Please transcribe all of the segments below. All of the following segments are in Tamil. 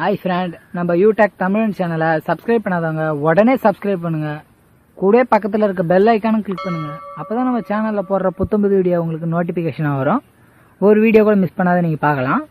ஹாய் ஃப்ரெண்ட் நம்ம யூடெக் தமிழ் சேனலை சப்ஸ்கிரைப் பண்ணாதவங்க உடனே சப்ஸ்கிரைப் பண்ணுங்க. கூட பக்கத்தில் இருக்க பெல் ஐக்கானும் கிளிக் பண்ணுங்க. அப்பதான் நம்ம சேனலில் போடுற புத்தம்புது வீடியோ உங்களுக்கு நோட்டிஃபிகேஷனாக வரும். ஒரு வீடியோ கூட மிஸ் பண்ணாத நீங்கள் பார்க்கலாம்.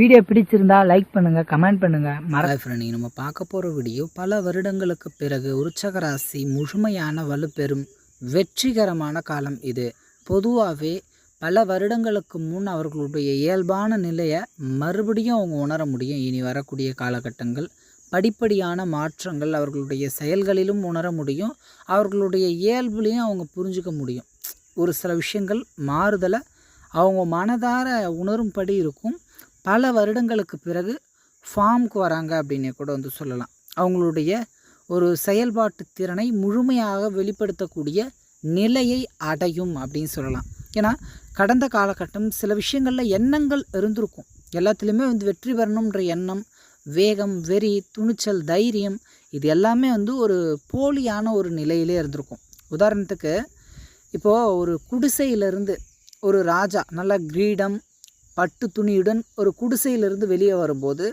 வீடியோ பிடிச்சிருந்தா லைக் பண்ணுங்க கமெண்ட் பண்ணுங்க. மற ஃப்ரெண்ட் நம்ம பார்க்க போகிற வீடியோ பல வருடங்களுக்கு பிறகு உற்சக ராசி முழுமையான வலுப்பெறும் வெற்றிகரமான காலம் இது. பொதுவாகவே பல வருடங்களுக்கு முன் அவர்களுடைய இயல்பான நிலையை மறுபடியும் அவங்க உணர முடியும். இனி வரக்கூடிய காலகட்டங்கள் படிப்படியான மாற்றங்கள் அவர்களுடைய செயல்களிலும் உணர முடியும். அவர்களுடைய இயல்புலையும் அவங்க புரிஞ்சுக்க முடியும். ஒரு சில விஷயங்கள் மாறுதலை அவங்க மனதார உணரும்படி இருக்கும். பல வருடங்களுக்கு பிறகு ஃபார்முக்கு வராங்க அப்படின்னு கூட வந்து சொல்லலாம். அவங்களுடைய ஒரு செயல்பாட்டு திறனை முழுமையாக வெளிப்படுத்தக்கூடிய நிலையை அடையும் அப்படின்னு சொல்லலாம். ஏன்னா கடந்த காலகட்டம் சில விஷயங்களில் எண்ணங்கள் இருந்திருக்கும். எல்லாத்துலேயுமே வந்து வெற்றி பெறணுன்ற எண்ணம் வேகம் வெறி துணிச்சல் தைரியம் இது எல்லாமே வந்து ஒரு போலியான ஒரு நிலையிலே இருந்திருக்கும். உதாரணத்துக்கு இப்போது ஒரு குடிசையிலிருந்து ஒரு ராஜா நல்ல கிரீடம் பட்டு துணியுடன் ஒரு குடிசையிலிருந்து வெளியே வரும்போது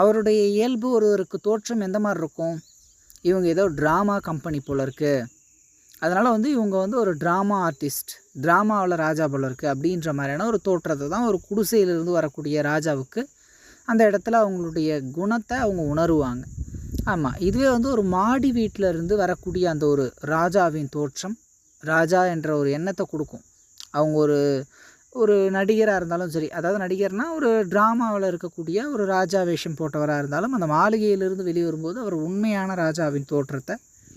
அவருடைய இயல்பு ஒருவருக்கு தோற்றம் எந்த மாதிரி இருக்கும்? இவங்க ஏதோ ட்ராமா கம்பெனி போல இருக்குது அதனால் வந்து இவங்க வந்து ஒரு ட்ராமா ஆர்டிஸ்ட் ட்ராமாவில் ராஜா போல இருக்குது அப்படின்ற மாதிரியான ஒரு தோற்றத்தை தான் ஒரு குடிசையிலிருந்து வரக்கூடிய ராஜாவுக்கு அந்த இடத்துல அவங்களுடைய குணத்தை அவங்க உணருவாங்க. ஆமாம் இதுவே வந்து ஒரு மாடி வீட்டில் இருந்து வரக்கூடிய அந்த ஒரு ராஜாவின் தோற்றம் ராஜா என்ற ஒரு எண்ணத்தை கொடுக்கும். அவங்க ஒரு ஒரு நடிகராக இருந்தாலும் சரி அதாவது நடிகர்னால் ஒரு ட்ராமாவில் இருக்கக்கூடிய ஒரு ராஜா வேஷம் போட்டவராக இருந்தாலும் அந்த மாளிகையிலிருந்து வெளியே வரும்போது அவர் உண்மையான ராஜாவின் தோற்றத்தை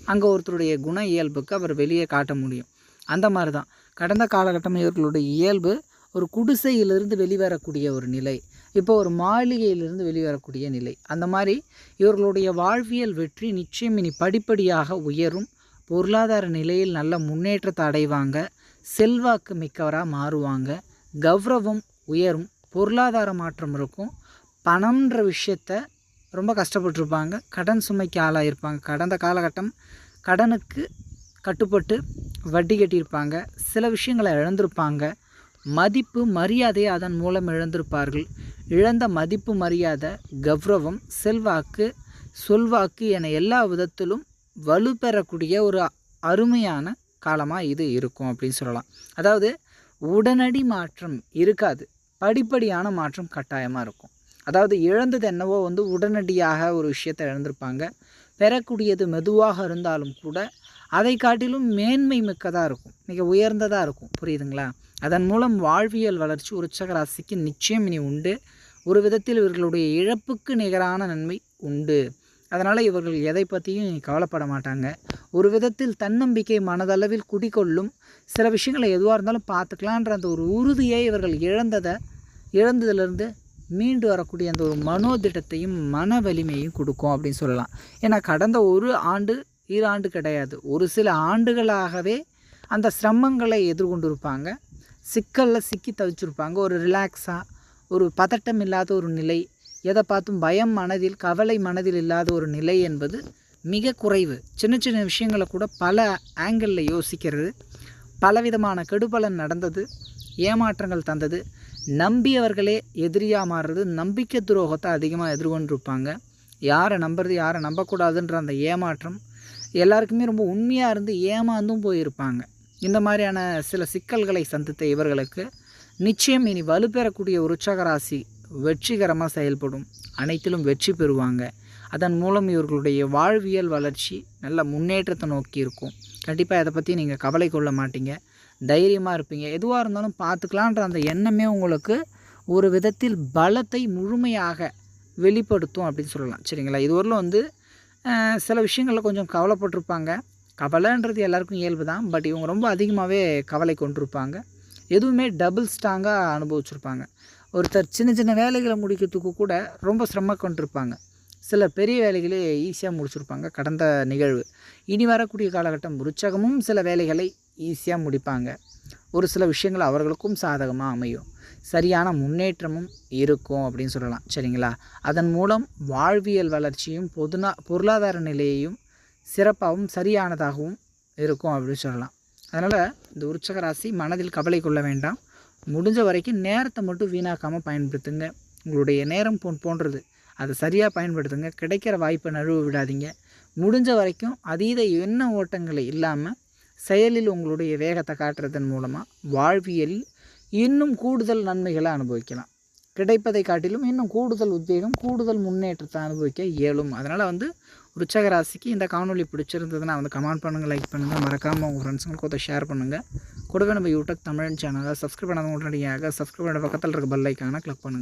அங்கே ஒருத்தருடைய குண இயல்புக்கு அவர் வெளியே காட்ட முடியும். அந்த மாதிரி தான் கடந்த காலகட்டம் இவர்களுடைய இயல்பு ஒரு குடிசையிலிருந்து வெளிவரக்கூடிய ஒரு நிலை. இப்போ ஒரு மாளிகையிலிருந்து வெளிவரக்கூடிய நிலை. அந்த மாதிரி இவர்களுடைய வாழ்வியல் வெற்றி நிச்சயம் இனி படிப்படியாக உயரும். பொருளாதார நிலையில் நல்ல முன்னேற்றத்தை அடைவாங்க. செல்வாக்கு மிக்கவராக மாறுவாங்க. கௌரவம் உயரும். பொருளாதார மாற்றம் இருக்கும். பணம்ன்ற விஷயத்த ரொம்ப கஷ்டப்பட்டிருப்பாங்க. கடன் சுமைக்கு ஆளாகிருப்பாங்க கடந்த காலகட்டம் கடனுக்கு கட்டுப்பட்டு வட்டி கட்டியிருப்பாங்க. சில விஷயங்களை இழந்திருப்பாங்க. மதிப்பு மரியாதையை அதன் மூலம் இழந்திருப்பார்கள். இழந்த மதிப்பு மரியாதை கௌரவம் செல்வாக்கு சொல்வாக்கு என எல்லா விதத்திலும் வலுப்பெறக்கூடிய ஒரு அருமையான காலமாக இது இருக்கும் அப்படின்னு சொல்லலாம். அதாவது உடனடி மாற்றம் இருக்காது. படிப்படியான மாற்றம் கட்டாயமாக இருக்கும். அதாவது இழந்தது என்னவோ வந்து உடனடியாக ஒரு விஷயத்தை இழந்திருப்பாங்க. பெறக்கூடியது மெதுவாக இருந்தாலும் கூட அதை காட்டிலும் மேன்மை மிக்கதாக இருக்கும். மிக உயர்ந்ததாக இருக்கும். புரியுதுங்களா? அதன் மூலம் வாழ்வியல் வளர்ச்சி உற்சக ராசிக்கு நிச்சயம் இனி உண்டு. ஒரு விதத்தில் இவர்களுடைய இழப்புக்கு நிகரான நன்மை உண்டு. அதனால் இவர்கள் எதை பற்றியும் கவலைப்பட மாட்டாங்க. ஒரு விதத்தில் தன்னம்பிக்கை மனதளவில் குடிக்கொள்ளும் சில விஷயங்களை எதுவாக இருந்தாலும் பார்த்துக்கலான்ற அந்த ஒரு உறுதியை இவர்கள் இழந்ததை இழந்ததுலேருந்து மீண்டு வரக்கூடிய அந்த ஒரு மனோதிட்டத்தையும் மன வலிமையும் கொடுக்கும் அப்படின்னு சொல்லலாம். ஏன்னா கடந்த ஒரு ஆண்டு இரு ஆண்டு கிடையாது. ஒரு சில ஆண்டுகளாகவே அந்த சிரமங்களை எதிர்கொண்டிருப்பாங்க. சிக்கலில் சிக்கி தவிச்சிருப்பாங்க. ஒரு ரிலாக்ஸாக ஒரு பதட்டம் இல்லாத ஒரு நிலை எதை பார்த்தும் பயம் மனதில் கவலை மனதில் இல்லாத ஒரு நிலை என்பது மிக குறைவு. சின்ன சின்ன விஷயங்களை கூட பல ஆங்கிளில் யோசிக்கிறது. பலவிதமான கெடுபலன் நடந்தது ஏமாற்றங்கள் தந்தது. நம்பியவர்களே எதிரியாக மாறுறது நம்பிக்கை துரோகத்தை அதிகமாக எதிர்கொண்டிருப்பாங்க. யாரை நம்புறது யாரை நம்பக்கூடாதுன்ற அந்த ஏமாற்றம் எல்லாருக்குமே ரொம்ப உண்மையாக இருந்து ஏமாந்தும் போயிருப்பாங்க. இந்த மாதிரியான சில சிக்கல்களை சந்தித்த இவர்களுக்கு நிச்சயம் இனி வலுப்பெறக்கூடிய உற்சாக ராசி வெற்றிகரமாக செயல்படும். அனைத்திலும் வெற்றி பெறுவாங்க. அதன் மூலம் இவர்களுடைய வாழ்வியல் வளர்ச்சி நல்ல முன்னேற்றத்தை நோக்கி இருக்கும். கண்டிப்பாக இதை பற்றி நீங்கள் கவலை கொள்ள மாட்டீங்க. தைரியமாக இருப்பீங்க. எதுவாக இருந்தாலும் பார்த்துக்கலான்ற அந்த எண்ணமே உங்களுக்கு ஒரு விதத்தில் பலத்தை முழுமையாக வெளிப்படுத்தும் அப்படின்னு சொல்லலாம். சரிங்களா? இதுவரையில் வந்து சில விஷயங்களில் கொஞ்சம் கவலைப்பட்டிருப்பாங்க. கவலைன்றது எல்லாருக்கும் இயல்பு தான். பட் இவங்க ரொம்ப அதிகமாகவே கவலை கொண்டிருப்பாங்க. எதுவுமே டபுள் ஸ்ட்ராங்காக அனுபவிச்சிருப்பாங்க. ஒருத்தர் சின்ன சின்ன வேலைகளை முடிக்கிறதுக்கு கூட ரொம்ப சிரமம் கொண்டிருப்பாங்க. சில பெரிய வேலைகளே ஈஸியாக முடிச்சிருப்பாங்க. கடந்த நிகழ்வு. இனி வரக்கூடிய காலகட்டம் உற்சாகமும் சில வேலைகளை ஈஸியாக முடிப்பாங்க. ஒரு சில விஷயங்கள் அவர்களுக்கும் சாதகமாக அமையும். சரியான முன்னேற்றமும் இருக்கும் அப்படின்னு சொல்லலாம். சரிங்களா? அதன் மூலம் வாழ்வியல் வளர்ச்சியும் பொதுநா பொருளாதார நிலையையும் சிறப்பாகவும் சரியானதாகவும் இருக்கும் அப்படின்னு சொல்லலாம். அதனால் இந்த உற்சக ராசி மனதில் கவலை கொள்ள வேண்டாம். முடிஞ்ச வரைக்கும் நேரத்தை மட்டும் வீணாக்காமல் பயன்படுத்துங்க. உங்களுடைய நேரம் போன் போன்றது. அதை சரியாக பயன்படுத்துங்க. கிடைக்கிற வாய்ப்பை நழுவ விடாதீங்க. முடிஞ்ச வரைக்கும் அதீத எண்ண ஓட்டங்களை இல்லாமல் செயலில் உங்களுடைய வேகத்தை காட்டுறதன் மூலமாக வாழ்வியலில் இன்னும் கூடுதல் நன்மைகளை அனுபவிக்கலாம். கிடைப்பதை காட்டிலும் இன்னும் கூடுதல் உத்வேகம் கூடுதல் முன்னேற்றத்தை அனுபவிக்க இயலும். அதனால் வந்து விருச்சக ராசிக்கு இந்த காணொளி பிடிச்சிருந்ததுன்னா வந்து கமெண்ட் பண்ணுங்கள் லைக் பண்ணுங்கள் மறக்காமல் உங்கள் ஃப்ரெண்ட்ஸுங்களுக்கு ஒருத்தர் ஷேர் பண்ணுங்கள் கூடவே நம்ம யூடியூப் தமிழ் சேனலை சப்ஸ்கிரைப் பண்ணாதவங்க உடனடியாக சப்ஸ்கிரைப் பண்ண பக்கத்தில் இருக்க பெல் ஐக்கானை கிளிக் பண்ணுங்கள்